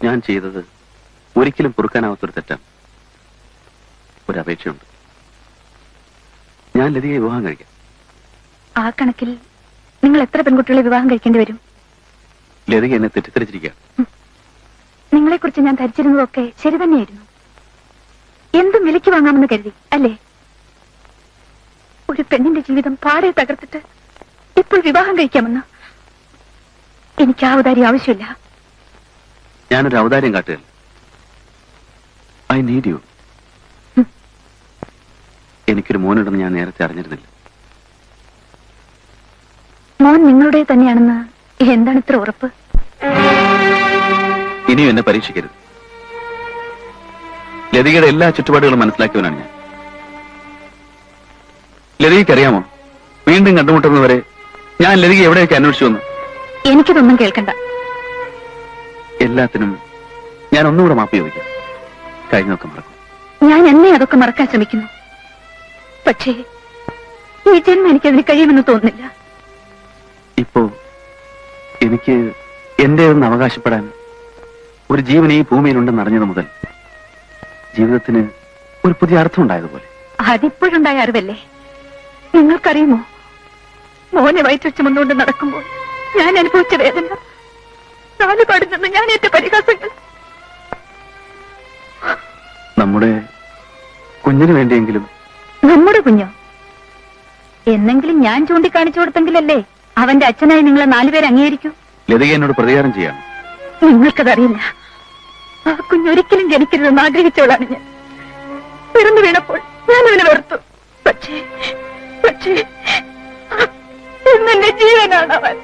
ഞാൻ ചെയ്തത് ഒരിക്കലും പൊറുക്കാനാവാത്തൊരു തെറ്റാണ് ഒരു അപേക്ഷയുണ്ട് ഞാൻ ലതികയെ വിവാഹം കഴിക്കാം. ആ കണക്കിൽ നിങ്ങൾ എത്ര പെൺകുട്ടികളെ വിവാഹം കഴിക്കേണ്ടി വരും? ലതിക എന്നെ തെറ്റിദ്ധരിച്ചിരിക്കുക നിങ്ങളെക്കുറിച്ച് ഞാൻ ധരിച്ചിരുന്നതൊക്കെ ശരി തന്നെയായിരുന്നു. എന്തും വിലയ്ക്ക് വാങ്ങാമെന്ന് കരുതി അല്ലേ? ഒരു പെണ്ണിന്റെ ജീവിതം പാടെ തകർത്തിട്ട് ഇപ്പോൾ വിവാഹം കഴിക്കാമെന്ന് എനിക്ക് ആ ഉദാരി ആവശ്യമില്ല. ഞാനൊരു ഔദാര്യം കാട്ടുകയല്ല ഐ നീഡ് യു. എനിക്കൊരു മോനുണ്ടെന്ന് ഞാൻ നേരത്തെ അറിഞ്ഞിരുന്നില്ല. മോൻ നിങ്ങളുടെ തന്നെയാണെന്ന് എന്താണ് ഇത്ര ഉറപ്പ്? ഇനിയും എന്നെ പരീക്ഷിക്കരുത്. ലതികയുടെ എല്ലാ ചുറ്റുപാടുകളും മനസ്സിലാക്കിയവനാണ് ഞാൻ. ലതികയ്ക്കറിയാമോ? വീണ്ടും കണ്ടുമുട്ടുന്നവരെ ഞാൻ ലതിക എവിടെയൊക്കെ അന്വേഷിച്ചു വന്നു? എനിക്കിതൊന്നും കേൾക്കണ്ട. എല്ലാത്തിനും ഞാൻ ഒന്നുകൂടെ മാപ്പ് ചോദിക്കാം. കഴിഞ്ഞൊക്കെ മറക്കും. ഞാൻ എന്നെ അതൊക്കെ മറക്കാൻ ശ്രമിക്കുന്നു. പക്ഷേ ഈ ജന്മം എനിക്കതിന് കഴിയുമെന്ന് തോന്നുന്നില്ല. ഇപ്പോ എനിക്ക് എന്റേതെന്ന് അവകാശപ്പെടാൻ ഒരു ജീവൻ ഈ ഭൂമിയിലുണ്ടെന്ന് അറിഞ്ഞത് മുതൽ ജീവിതത്തിന് ഒരു പുതിയ അർത്ഥം ഉണ്ടായതുപോലെ. അതിപ്പോഴുണ്ടായ അറിവല്ലേ? നിങ്ങൾക്കറിയുമോ? മോനെ വയറ്റുവെച്ച് മുന്നോട്ട് നടക്കുമ്പോൾ ഞാൻ അനുഭവിച്ച വേദന. നിന്ന് ഞാൻ പരിഹാസങ്ങൾ. നമ്മുടെ കുഞ്ഞിന് വേണ്ടിയെങ്കിലും നമ്മുടെ കുഞ്ഞോ? എന്നെങ്കിലും ഞാൻ ചൂണ്ടിക്കാണിച്ചു കൊടുത്തെങ്കിലല്ലേ അവന്റെ അച്ഛനായി നിങ്ങളെ നാലുപേരെ അംഗീകരിക്കൂ? ലതിക എന്നോട് പ്രതികാരം ചെയ്യാം. നിങ്ങൾക്കതറിയില്ല. ആ കുഞ്ഞൊരിക്കലും ജനിക്കരുതെന്ന് ആഗ്രഹിച്ചവളാണ് ഞാൻ. പിറന്നു വീണപ്പോൾ ഞാൻ അവനെ വെറുത്തു. പക്ഷേ പക്ഷേ ജീവനാണ് അവൻ.